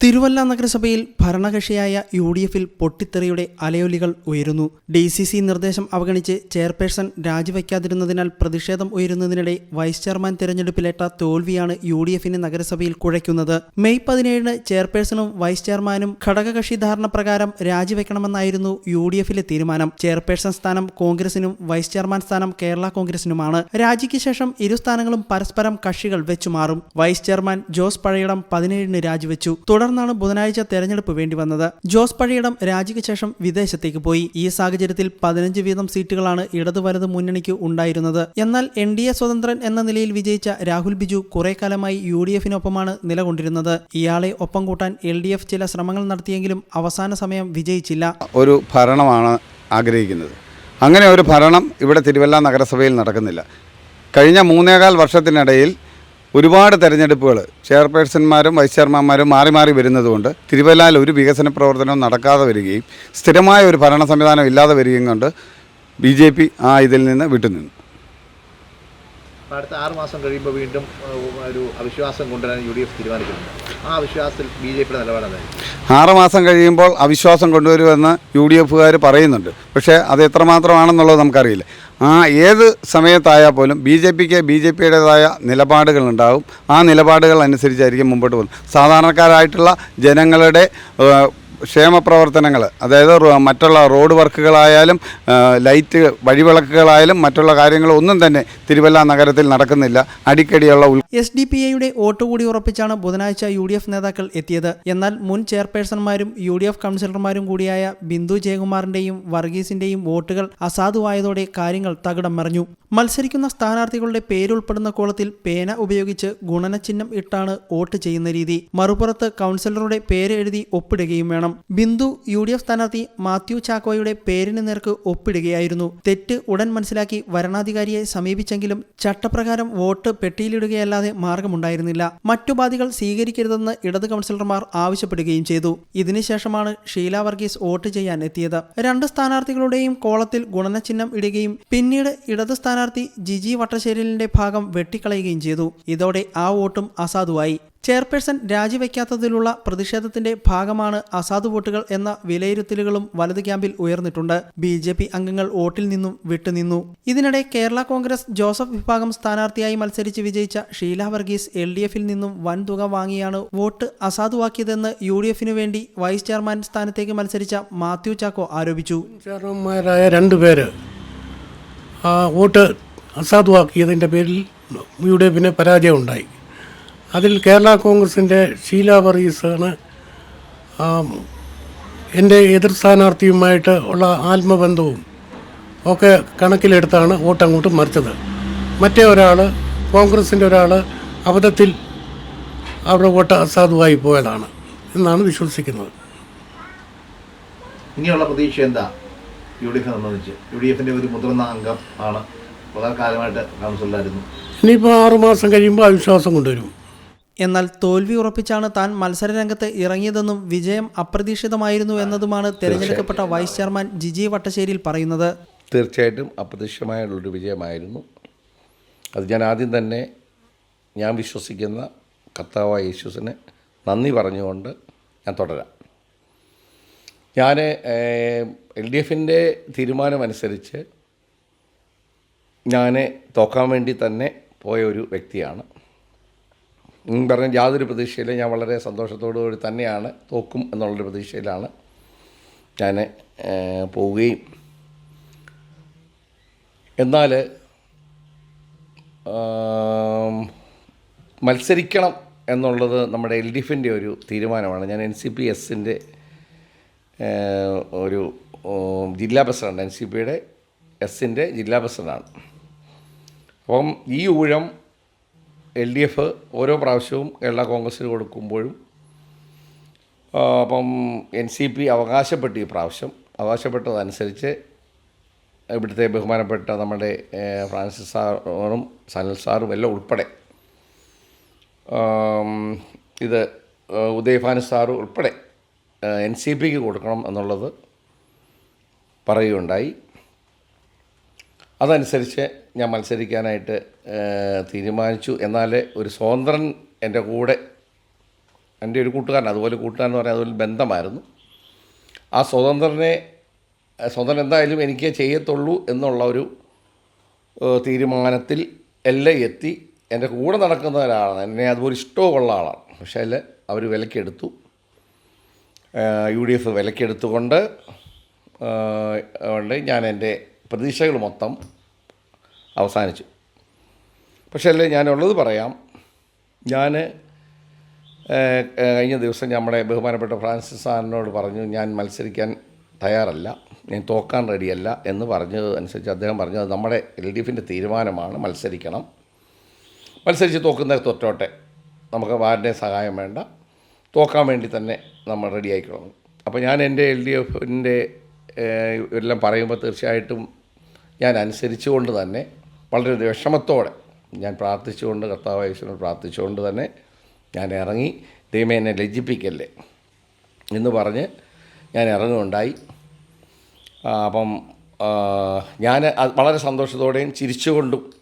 തിരുവല്ല നഗരസഭയിൽ ഭരണകക്ഷിയായ U D എഫിൽ പൊട്ടിത്തെറിയുടെ അലയൊലികൾ ഉയരുന്നു. ഡി സി സി നിർദ്ദേശം അവഗണിച്ച് ചെയർപേഴ്സൺ രാജിവയ്ക്കാതിരുന്നതിനാൽ പ്രതിഷേധം ഉയരുന്നതിനിടെ വൈസ് ചെയർമാൻ തിരഞ്ഞെടുപ്പിലേറ്റ തോൽവിയാണ് യു ഡി എഫിന് നഗരസഭയിൽ കുഴയ്ക്കുന്നത്. മെയ് പതിനേഴിന് ചെയർപേഴ്സണും വൈസ് ചെയർമാനും ഘടകകക്ഷി ധാരണ പ്രകാരം രാജിവെക്കണമെന്നായിരുന്നു യു ഡി എഫിലെ തീരുമാനം. ചെയർപേഴ്സൺ സ്ഥാനം കോൺഗ്രസിനും വൈസ് ചെയർമാൻ സ്ഥാനം കേരള കോൺഗ്രസിനുമാണ്. രാജിക്ക് ശേഷം ഇരു സ്ഥാനങ്ങളും പരസ്പരം കക്ഷികൾ വെച്ചുമാറും വൈസ് ചെയർമാൻ ജോസ് പഴയിടം പതിനേഴിന് രാജിവെച്ചു. തുടർന്നാണ് ബുധനാഴ്ച തെരഞ്ഞെടുപ്പ് വേണ്ടി വന്നത്. ജോസ് പഴയിടം രാജിക്ക് ശേഷം വിദേശത്തേക്ക് പോയി. ഈ സാഹചര്യത്തിൽ പതിനഞ്ച് വീതം സീറ്റുകളാണ് ഇടതു വലത് മുന്നണിക്ക് ഉണ്ടായിരുന്നത്. എന്നാൽ എൻ ഡി എ സ്വതന്ത്രൻ എന്ന നിലയിൽ വിജയിച്ച രാഹുൽ ബിജു കുറെ കാലമായി യു ഡി എഫിനൊപ്പമാണ് നിലകൊണ്ടിരുന്നത്. ഇയാളെ ഒപ്പം കൂട്ടാൻ എൽ ഡി എഫ് ചില ശ്രമങ്ങൾ നടത്തിയെങ്കിലും അവസാന സമയം വിജയിച്ചില്ല. ഒരു ഭരണമാണ് ആഗ്രഹിക്കുന്നത്. അങ്ങനെ ഒരു ഭരണം ഇവിടെ തിരുവല്ല നഗരസഭയിൽ നടക്കുന്നില്ല. കഴിഞ്ഞ മൂന്നേകാൽ വർഷത്തിനിടയിൽ ഒരുപാട് തെരഞ്ഞെടുപ്പുകൾ ചെയർപേഴ്സന്മാരും വൈസ് ചെയർമാന്മാരും മാറി മാറി വരുന്നതുകൊണ്ട് തിരുവല്ലയിൽ ഒരു വികസന പ്രവർത്തനവും നടക്കാതെ വരികയും സ്ഥിരമായ ഒരു ഭരണ സംവിധാനം ഇല്ലാതെ വരികയും കൊണ്ട് ബി ജെ പി ആ ഇതിൽ നിന്ന് വിട്ടുനിന്നു. അടുത്ത ആറ് മാസം കഴിയുമ്പോൾ വീണ്ടും ഒരു അവിശ്വാസം കൊണ്ടുവരാൻ യു ഡി എഫ് തീരുമാനിക്കുന്നുണ്ട് ആ അവിശ്വാസത്തിൽ ബി ജെ പിയുടെ നിലപാടാണ് ആറ് മാസം കഴിയുമ്പോൾ അവിശ്വാസം കൊണ്ടുവരുമെന്ന് യു ഡി എഫുകാർ പറയുന്നുണ്ട്. പക്ഷേ അത് എത്രമാത്രമാണെന്നുള്ളത് നമുക്കറിയില്ല. ആ ഏത് സമയത്തായാൽ പോലും ബി ജെ പിക്ക് ബി ജെ പിയുടേതായ നിലപാടുകളുണ്ടാകും ആ നിലപാടുകൾ അനുസരിച്ചായിരിക്കും മുമ്പോട്ട് പോകുന്നത്. സാധാരണക്കാരായിട്ടുള്ള ജനങ്ങളുടെ ക്ഷേമ പ്രവർത്തനങ്ങൾ അതായത് മറ്റുള്ള റോഡ് വർക്കുകളായാലും ലൈറ്റ് വഴിവിളക്കുകളായാലും മറ്റുള്ള കാര്യങ്ങളൊന്നും തന്നെ തിരുവല്ല നഗരത്തിൽ നടക്കുന്നില്ല. അടിക്കടിയുള്ള എസ് ഡി പി ഐയുടെ വോട്ട് കൂടി ഉറപ്പിച്ചാണ് ബുധനാഴ്ച യു ഡി എഫ് നേതാക്കൾ എത്തിയത്. എന്നാൽ മുൻ ചെയർപേഴ്സൺമാരും യു ഡി എഫ് കൗൺസിലർമാരും കൂടിയായ ബിന്ദു ജയകുമാറിന്റെയും വർഗീസിന്റെയും വോട്ടുകൾ അസാധുവായതോടെ കാര്യങ്ങൾ തകിടം മറിഞ്ഞു. മത്സരിക്കുന്ന സ്ഥാനാർത്ഥികളുടെ പേരുൾപ്പെടുന്ന കോളത്തിൽ പേന ഉപയോഗിച്ച് ഗുണനചിഹ്നം ഇട്ടാണ് വോട്ട് ചെയ്യുന്ന രീതി. മറുപുറത്ത് കൗൺസിലറുടെ പേര് എഴുതി ഒപ്പിടുകയും വേണം. ബിന്ദു യു ഡി എഫ് സ്ഥാനാർത്ഥി മാത്യു ചാക്കോയുടെ പേരിന് നേർക്ക് ഒപ്പിടുകയായിരുന്നു. തെറ്റ് ഉടൻ മനസ്സിലാക്കി വരണാധികാരിയെ സമീപിച്ചെങ്കിലും ചട്ടപ്രകാരം വോട്ട് പെട്ടിയിലിടുകയല്ലാതെ മാർഗമുണ്ടായിരുന്നില്ല. മറ്റു ബാധികൾ സ്വീകരിക്കരുതെന്ന് ഇടത് കൗൺസിലർമാർ ആവശ്യപ്പെടുകയും ചെയ്തു. ഇതിനുശേഷമാണ് ഷീല വർഗീസ് വോട്ട് ചെയ്യാൻ എത്തിയത്. രണ്ട് സ്ഥാനാർത്ഥികളുടെയും കോളത്തിൽ ഗുണനചിഹ്നം ഇടുകയും പിന്നീട് ഇടത് സ്ഥാനാർത്ഥി ജിജി വട്ടശ്ശേരിലിന്റെ ഭാഗം വെട്ടിക്കളയുകയും ചെയ്തു. ഇതോടെ ആ വോട്ടും അസാധുവായി. ചെയർപേഴ്സൺ രാജിവെക്കാത്തതിലുള്ള പ്രതിഷേധത്തിന്റെ ഭാഗമാണ് അസാധു വോട്ടുകൾ എന്ന വിലയിരുത്തലുകളും വലത് ക്യാമ്പിൽ ഉയർന്നിട്ടുണ്ട്. ബി ജെ പി അംഗങ്ങൾ വോട്ടിൽ നിന്നും വിട്ടുനിന്നു. ഇതിനിടെ കേരള കോൺഗ്രസ് ജോസഫ് വിഭാഗം സ്ഥാനാർത്ഥിയായി മത്സരിച്ച് വിജയിച്ച ഷീല വർഗീസ് എൽ ഡി എഫിൽ നിന്നും വൻ തുക വാങ്ങിയാണ് വോട്ട് അസാധുവാക്കിയതെന്ന് യു ഡി എഫിനു വേണ്ടി വൈസ് ചെയർമാൻ സ്ഥാനത്തേക്ക് മത്സരിച്ച മാത്യു ചാക്കോ ആരോപിച്ചു. ചെയർമാൻമാരായ രണ്ടുപേര് വോട്ട് അസാധുവാക്കിയതിന്റെ പേരിൽ യു ഡി എഫിന് അതിൽ കേരള കോൺഗ്രസിന്റെ ഷീല വർഗീസാണ് എന്റെ എതിർ സ്ഥാനാർത്ഥിയുമായിട്ട് ഉള്ള ആത്മബന്ധവും ഒക്കെ കണക്കിലെടുത്താണ് വോട്ട് അങ്ങോട്ട് മറിച്ചത്. മറ്റേ ഒരാൾ കോൺഗ്രസിന്റെ ഒരാൾ അബദ്ധത്തിൽ അവരുടെ വോട്ട് അസാധുവായി പോയതാണ് എന്നാണ് വിശ്വസിക്കുന്നത്. ഇനിയുള്ള പ്രതീക്ഷ എന്താ? യു ഡി എഫിനെ സംബന്ധിച്ച്. യു ഡി എഫിന്റെ ഒരു മുതിർന്ന അംഗം ആണ്. വളരെ കാലമായിട്ട് കൗൺസിലായിരുന്നു ഇനിയിപ്പോൾ ആറുമാസം കഴിയുമ്പോൾ അവിശ്വാസം കൊണ്ടുവരും. എന്നാൽ തോൽവി ഉറപ്പിച്ചാണ് താൻ മത്സരരംഗത്ത് ഇറങ്ങിയതെന്നും വിജയം അപ്രതീക്ഷിതമായിരുന്നു എന്നതുമാണ് തെരഞ്ഞെടുക്കപ്പെട്ട വൈസ് ചെയർമാൻ ജിജി വട്ടശ്ശേരിയിൽ പറയുന്നത്. തീർച്ചയായിട്ടും അപ്രതീക്ഷിതമായുള്ളൊരു വിജയമായിരുന്നു. അത് ഞാൻ ആദ്യം തന്നെ ഞാൻ വിശ്വസിക്കുന്ന കർത്താവായ യേശുസിനെ നന്ദി പറഞ്ഞുകൊണ്ട് ഞാൻ തുടരാം. ഞാൻ എൽ ഡി എഫിന്റെ തീരുമാനമനുസരിച്ച് ഞാൻ തോക്കാൻ വേണ്ടി തന്നെ പോയ ഒരു വ്യക്തിയാണ്. പറഞ്ഞ യാതൊരു പ്രതീക്ഷയില്ല. ഞാൻ വളരെ സന്തോഷത്തോടു കൂടി തന്നെയാണ് തോക്കും എന്നുള്ളൊരു പ്രതീക്ഷയിലാണ് ഞാൻ പോവുകയും. എന്നാൽ മത്സരിക്കണം എന്നുള്ളത് നമ്മുടെ എൽ ഡി എഫിന്റെ ഒരു തീരുമാനമാണ്. ഞാൻ എൻ സി പി എസിന്റെ ഒരു ജില്ലാ പ്രസിഡന്റ് എൻ സി പിയുടെ എസിന്റെ ജില്ലാ പ്രസിഡന്റാണ് അപ്പം ഈ ഊഴം എൽ ഡി എഫ് ഓരോ പ്രാവശ്യവും കേരള കോൺഗ്രസ്സിന് കൊടുക്കുമ്പോഴും അപ്പം എൻ സി പി അവകാശപ്പെട്ടു ഈ പ്രാവശ്യം. അവകാശപ്പെട്ടതനുസരിച്ച് ഇവിടുത്തെ ബഹുമാനപ്പെട്ട നമ്മുടെ ഫ്രാൻസിസ് സാറും സനൽ സാറും എല്ലാം ഉൾപ്പെടെ ഇത് ഉദയഭാനു സാറ് ഉൾപ്പെടെ എൻ സി പിക്ക് കൊടുക്കണം എന്നുള്ളത് പറയുകയുണ്ടായി. അതനുസരിച്ച് ഞാൻ മത്സരിക്കാനായിട്ട് തീരുമാനിച്ചു. എന്നാൽ ഒരു സ്വതന്ത്രൻ എന്റെ കൂടെ എന്റെ ഒരു കൂട്ടുകാരൻ അതുപോലെ കൂട്ടുകാരൻ എന്ന് പറയാൻ അതുപോലെ ബന്ധമായിരുന്നു. ആ സ്വതന്ത്രനെ സ്വതന്ത്രൻ എന്തായാലും എനിക്ക് ചെയ്യത്തുള്ളൂ എന്നുള്ള ഒരു തീരുമാനത്തിൽ എല്ലാം എത്തി. എന്റെ കൂടെ നടക്കുന്ന ഒരാളാണ്. എന്നെ അതുപോലെ ഇഷ്ടമുള്ള ആളാണ്. പക്ഷേ അതിൽ അവർ വിലക്കെടുത്തു. യു ഡി എഫ് വിലക്കെടുത്തുകൊണ്ട് ഞാൻ എന്റെ പ്രതീക്ഷകൾ മൊത്തം അവസാനിച്ചു. പക്ഷേ അല്ലേ ഞാനുള്ളത് പറയാം. ഞാൻ കഴിഞ്ഞ ദിവസം നമ്മുടെ ബഹുമാനപ്പെട്ട ഫ്രാൻസിസ് സാറിനോട് പറഞ്ഞു ഞാൻ മത്സരിക്കാൻ തയ്യാറല്ല ഞാൻ തോക്കാൻ റെഡിയല്ല എന്ന് പറഞ്ഞത് അനുസരിച്ച് അദ്ദേഹം പറഞ്ഞത് നമ്മുടെ എൽ ഡി എഫിന്റെ തീരുമാനമാണ് മത്സരിക്കണം. മത്സരിച്ച് തോക്കുന്ന തൊറ്റോട്ടെ നമുക്ക് ആരുടെയും സഹായം വേണ്ട. തോക്കാൻ വേണ്ടി തന്നെ നമ്മൾ റെഡി ആയിക്കണം അപ്പോൾ ഞാൻ എന്റെ എൽ ഡി എഫിന്റെ എല്ലാം പറയുമ്പോൾ തീർച്ചയായിട്ടും ഞാൻ അനുസരിച്ചുകൊണ്ട് തന്നെ വളരെ വിഷമത്തോടെ ഞാൻ പ്രാർത്ഥിച്ചുകൊണ്ട് കർത്താവ് യേശുവിനോട് പ്രാർത്ഥിച്ചുകൊണ്ട് തന്നെ ഞാൻ ഇറങ്ങി. ദൈവമേ എന്നെ ലജ്ജിപ്പിക്കല്ലേ എന്ന് പറഞ്ഞ് ഞാൻ ഇറങ്ങുകയുണ്ടായി. അപ്പം ഞാൻ വളരെ സന്തോഷത്തോടെയും ചിരിച്ചുകൊണ്ടും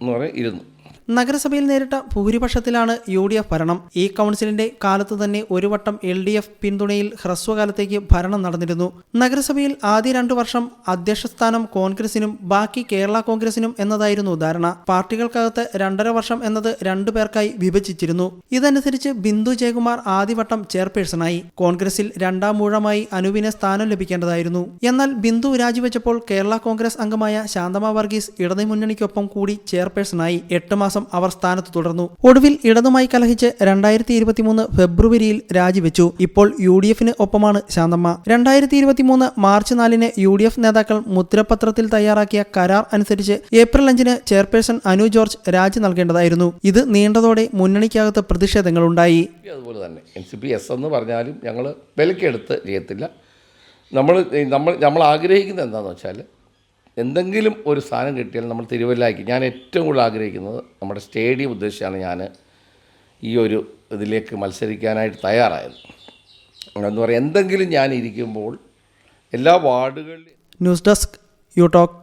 എന്ന് പറഞ്ഞ് ഇരുന്നു. നഗരസഭയിൽ നേരിട്ട ഭൂരിപക്ഷത്തിലാണ് യു ഡി എഫ് ഭരണം. ഈ കൗൺസിലിന്റെ കാലത്ത് തന്നെ ഒരു വട്ടം എൽ ഡി എഫ് പിന്തുണയിൽ ഹ്രസ്വകാലത്തേക്ക് ഭരണം നടന്നിരുന്നു. നഗരസഭയിൽ ആദ്യ രണ്ടു വർഷം അധ്യക്ഷസ്ഥാനം കോൺഗ്രസിനും ബാക്കി കേരള കോൺഗ്രസിനും എന്നതായിരുന്നു ധാരണ. പാർട്ടികൾക്കകത്ത് രണ്ടര വർഷം എന്നത് രണ്ടു പേർക്കായി വിഭജിച്ചിരുന്നു. ഇതനുസരിച്ച് ബിന്ദു ജയകുമാർ ആദ്യവട്ടം ചെയർപേഴ്സണായി. കോൺഗ്രസിൽ രണ്ടാം മൂഴമായി അനുവിന് സ്ഥാനം ലഭിക്കേണ്ടതായിരുന്നു. എന്നാൽ ബിന്ദു രാജിവെച്ചപ്പോൾ കേരള കോൺഗ്രസ് അംഗമായ ശാന്തമ വർഗീസ് ഇടതുമുന്നണിക്കൊപ്പം കൂടി ചെയർപേഴ്സണായി. എട്ട് മാസം അവർ സ്ഥാനത്ത് തുടർന്നു. ഒടുവിൽ ഇടതുമായി കലഹിച്ച് രണ്ടായിരത്തി ഇരുപത്തിമൂന്ന് ഫെബ്രുവരിയിൽ രാജിവെച്ചു. ഇപ്പോൾ യു ഡി എഫിന് ഒപ്പമാണ് ശാന്തമ്മ. രണ്ടായിരത്തി ഇരുപത്തിമൂന്ന് മാർച്ച് നാലിന് യു ഡി എഫ് നേതാക്കൾ മുദ്രപത്രത്തിൽ തയ്യാറാക്കിയ കരാർ അനുസരിച്ച് ഏപ്രിൽ അഞ്ചിന് ചെയർപേഴ്സൺ അനു ജോർജ് രാജി നൽകേണ്ടതായിരുന്നു. ഇത് നീണ്ടതോടെ മുന്നണിക്കകത്ത് പ്രതിഷേധങ്ങളുണ്ടായി. അതുപോലെ തന്നെ. എൻ സി പി എസ് എന്ന് പറഞ്ഞാലും ഞങ്ങൾ വിലക്കെടുത്ത് ചെയ്യത്തില്ല. നമ്മൾ നമ്മൾ നമ്മൾ ആഗ്രഹിക്കുന്നത് എന്താണെന്ന് വെച്ചാൽ എന്തെങ്കിലും ഒരു സാധനം കിട്ടിയാൽ നമ്മൾ തിരുവല്ലായ്ക്ക് ഞാൻ ഏറ്റവും കൂടുതൽ ആഗ്രഹിക്കുന്നത് നമ്മുടെ സ്റ്റേഡിയം ഉദ്ദേശിച്ചാണ് ഞാൻ ഈ ഒരു ഇതിലേക്ക് മത്സരിക്കാനായിട്ട് തയ്യാറായത്. എന്ന് പറയാം എന്തെങ്കിലും ഞാൻ ഇരിക്കുമ്പോൾ എല്ലാ വാർഡുകളിലും ന്യൂസ് ഡെസ്ക് യു ടോക്ക്